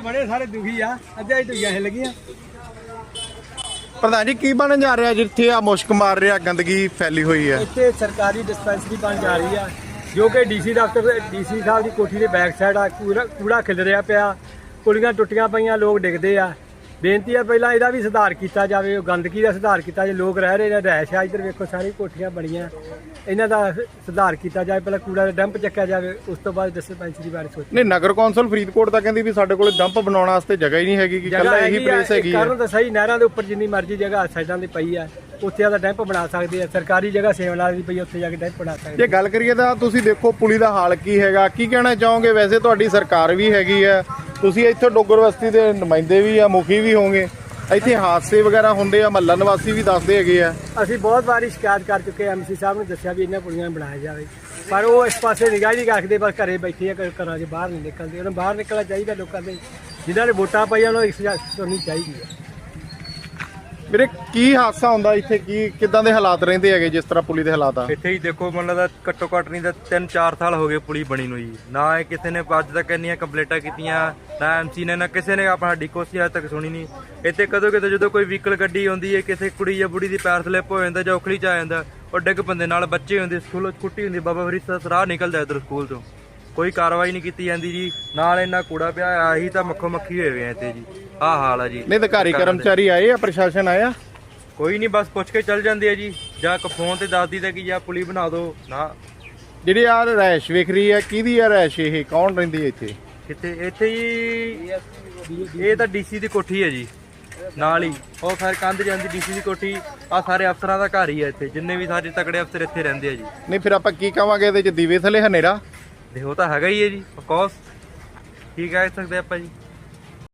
ਬੜੇ ਸਾਰੇ ਦੁਖੀ ਆ ਅੱਧੇ ਢੁਈਆਂ ਹਿੱਲ ਗਈਆਂ। ਪ੍ਰਧਾਨ ਜੀ ਕੀ ਬਣਨ ਜਾ ਰਿਹਾ ਜਿੱਥੇ ਆ ਮੁਸ਼ਕ ਮਾਰ ਰਿਹਾ ਗੰਦਗੀ ਫੈਲੀ ਹੋਈ ਹੈ? ਇੱਥੇ ਸਰਕਾਰੀ ਡਿਸਪੈਂਸਰੀ ਬਣ ਜਾ ਰਹੀ ਆ ਜੋ ਕਿ ਡੀਸੀ ਦਫ਼ਤਰ ਡੀਸੀ ਸਾਹਿਬ ਦੀ ਕੋਠੀ ਦੇ ਬੈਕ ਸਾਈਡ ਆ ਕੂੜਾ ਕੂੜਾ ਖਿਲ ਰਿਹਾ ਪਿਆ ਕੁੜੀਆਂ ਟੁੱਟੀਆਂ ਪਈਆਂ ਲੋਕ ਡਿੱਗਦੇ ਆ। ਬੇਨਤੀ ਆ ਪਹਿਲਾਂ ਇਹਦਾ ਵੀ ਸੁਧਾਰ ਕੀਤਾ ਜਾਵੇ ਉਹ ਗੰਦਗੀ ਦਾ ਸੁਧਾਰ ਕੀਤਾ ਜਾਵੇ ਲੋਕ ਰਹਿ ਰਹੇ ਨੇ ਰਹਿਸ਼ ਆ ਇੱਧਰ ਵੇਖੋ ਸਾਰੀ ਕੋਠੀਆਂ ਬਣੀਆਂ। ਇਹਨਾਂ ਦਾ ਸੁਧਾਰ ਕੀਤਾ ਜਾਵੇ ਪਹਿਲਾਂ ਕੂੜਾ ਦਾ ਡੰਪ ਚੱਕਿਆ ਜਾਵੇ ਉਸ ਤੋਂ ਬਾਅਦ ਡਿਸਪੈਂਸਰੀ ਬਾਰੇ ਸੋਚੋ। ਨਹੀਂ ਨਗਰ ਕੌਂਸਲ ਫਰੀਦਕੋਟ ਤਾਂ ਕਹਿੰਦੀ ਵੀ ਸਾਡੇ ਕੋਲ ਡੰਪ ਬਣਾਉਣ ਵਾਸਤੇ ਜਗ੍ਹਾ ਹੀ ਨਹੀਂ ਹੈਗੀ ਕਿ ਕੱਲਾ ਇਹੀ ਪਲੇਸ ਹੈਗੀ ਹੈ ਕਰਨ ਤਾਂ ਸਹੀ ਨਹਿਰਾਂ ਦੇ ਉੱਪਰ ਜਿੰਨੀ ਮਰਜ਼ੀ ਜਗ੍ਹਾ ਸਾਈਡਾਂ ਤੇ ਪਈ ਆ ਉੱਥੇ ਆਦਾ ਡੈਂਪ ਬਣਾ ਸਕਦੇ ਆ ਸਰਕਾਰੀ ਜਗ੍ਹਾ ਸੇਵਲਾਲ ਦੀ ਪਈ ਉੱਥੇ ਜਾ ਕੇ ਡੈਂਪ ਬਣਾ ਸਕਦੇ ਜੇ ਗੱਲ ਕਰੀਏ ਤਾਂ ਤੁਸੀਂ ਦੇਖੋ ਪੁਲੀ ਦਾ ਹਾਲ ਕੀ ਹੈਗਾ ਕੀ ਕਹਿਣਾ ਚਾਹੋਗੇ? ਵੈਸੇ ਤੁਹਾਡੀ ਸਰਕਾਰ ਵੀ ਹੈਗੀ ਹੈ ਤੁਸੀਂ ਇੱਥੇ ਡੋਗਰ ਬਸਤੀ ਦੇ ਨੁਮਾਇੰਦੇ ਵੀ ਆ, ਮੁਖੀ ਵੀ ਹੋਗੇ ਇੱਥੇ ਹਾਦਸੇ ਵਗੈਰਾ ਹੁੰਦੇ ਆ, ਮਹੱਲਾ ਨਿਵਾਸੀ ਵੀ ਦੱਸਦੇ ਹੈਗੇ ਆ। ਅਸੀਂ ਬਹੁਤ ਵਾਰੀ ਸ਼ਿਕਾਇਤ ਕਰ ਚੁੱਕੇ ਐਮਸੀ ਸਾਹਿਬ ਨੂੰ ਦੱਸਿਆ ਵੀ ਇਹਨਾਂ ਪੁਲੀਆਂ ਨੂੰ ਬਣਾਇਆ ਜਾਵੇ। ਪਰ ਉਹ ਇਸ ਪਾਸੇ ਨਿਗਾਹ ਨਹੀਂ ਰੱਖਦੇ, ਬਸ ਘਰੇ ਬੈਠੇ ਆ ਘਰਾਂ 'ਚ ਬਾਹਰ ਨਹੀਂ ਨਿਕਲਦੇ। ਉਹਨਾਂ ਬਾਹਰ ਨਿਕਲਣਾ ਚਾਹੀਦਾ ਲੋਕਾਂ ਦੇ। ਜਿਨ੍ਹਾਂ ਨੇ ਵੋਟਾਂ ਪਾਈਆਂ, ਉਹਨਾਂ ਨੂੰ ਇੱਕ ਸਜ਼ਾ ਸੁਣਨੀ ਚਾਹੀਦੀ ਹੈ ਵੀਰੇ, ਕੀ ਹਾਦਸਾ ਹੁੰਦਾ ਇੱਥੇ? ਕੀ, ਕਿਦਾਂ ਦੇ ਹਾਲਾਤ ਰਹਿੰਦੇ ਹੈਗੇ ਜਿਸ ਤਰ੍ਹਾਂ ਪੁਲੀ ਦੇ ਹਾਲਾਤ ਆ? ਇੱਥੇ ਹੀ ਦੇਖੋ, ਮਤਲਬ ਦਾ ਘੱਟੋ ਘੱਟ ਨਹੀਂ ਤਾਂ 3-4 ਸਾਲ ਹੋ ਗਏ ਪੁਲੀ ਬਣੀ ਨੂੰ ਜੀ। ਨਾ ਇਹ ਕਿਸੇ ਨੇ ਅੱਜ ਤੱਕ ਇੰਨੀਆਂ ਕੰਪਲੇਂਟਾਂ ਕੀਤੀਆਂ, ਨਾ ਐਮਸੀ ਨੇ, ਨਾ ਕਿਸੇ ਨੇ ਆਪਣਾ ਡਿਕੋਸੀ ਅੱਜ ਤੱਕ ਸੁਣੀ ਨਹੀਂ। ਇੱਥੇ ਕਦੋਂ ਕਿਤੇ ਜਦੋਂ ਕੋਈ ਵਹੀਕਲ ਗੱਡੀ ਆਉਂਦੀ ਹੈ, ਕਿਸੇ ਕੁੜੀ ਜਾਂ ਬੁੜੀ ਦੀ ਪੈਰ ਸਲਿੱਪ ਹੋ ਜਾਂਦਾ ਜਾਂ ਉਖਲੀ ਚ ਆ ਜਾਂਦਾ, ਉਹ ਡਿੱਗ ਬੰਦੇ ਨਾਲ ਬੱਚੇ ਹੁੰਦੇ, ਸਕੂਲੋਂ ਛੁੱਟੀ ਹੁੰਦੀ, ਬਾਬਾ ਫਰੀਦ ਦਾ ਰਾਹ ਨਿਕਲਦਾ ਇਧਰ ਸਕੂਲ ਤੋਂ ਕੋਈ ਕਾਰਵਾਈ ਨਹੀਂ ਕੀਤੀ ਜਾਂਦੀ ਜੀ। ਨਾਲ ਇੰਨਾ ਕੂੜਾ ਪਿਆ ਆਹੀ ਤਾਂ ਮੱਖੋ ਮੱਖੀ ਹੋਏ ਹੋਏ ਆ ਇੱਥੇ ਜੀ। ਆਹ ਹਾਲ ਆ ਜੀ। ਨਹੀਂ ਅਧਿਕਾਰੀ ਕਰਮਚਾਰੀ ਆਏ ਆ ਪ੍ਰਸ਼ਾਸਨ ਆਇਆ? ਕੋਈ ਨਹੀਂ ਬਸ ਪੁੱਛ ਕੇ ਚੱਲ ਜਾਂਦੇ ਆ ਜੀ। ਜਾਂ ਇੱਕ ਫੋਨ ਤੇ ਦੱਸ ਦਿੱਤਾ ਕਿ ਜਾਂ ਪੁਲੀ ਬਣਾ ਦਿਓ ਨਾ। ਜਿਹੜੀ ਆ ਰੈਸ਼ ਵੇਖ ਰਹੀ ਹੈ ਕਿਹਦੀ ਆ ਰੈਸ਼ ਇਹ? ਕੌਣ ਰਹਿੰਦੀ ਹੈ ਇੱਥੇ? ਕਿਤੇ ਇੱਥੇ ਹੀ ਇਹ ਤਾਂ ਡੀਸੀ ਦੀ ਕੋਠੀ ਹੈ ਜੀ। ਨਾਲ ਹੀ। ਉਹ ਫਿਰ ਕੰਧ ਜਾਂਦੀ ਡੀਸੀ ਦੀ ਕੋਠੀ। ਆ ਸਾਰੇ ਅਫਸਰਾਂ ਦਾ ਘਰ ਹੀ ਹੈ ਇੱਥੇ। ਜਿੰਨੇ ਵੀ ਸਾਰੇ ਤਕੜੇ ਅਫਸਰ ਇੱਥੇ ਰਹਿੰਦੇ ਆ ਜੀ। ਨਹੀਂ ਫਿਰ ਆਪਾਂ ਕੀ ਕਵਾਂਗੇ ਇਹਦੇ ਚ? ਦੀਵੇ ਥੱਲੇ ਹਨੇਰਾ? ਤੇ ਉਹ ਤਾਂ ਹੈਗਾ ਹੀ ਹੈ ਜੀ ਕੋਸ ਕੀ ਕਹਿ ਸਕਦੇ ਆਪਾਂ ਜੀ।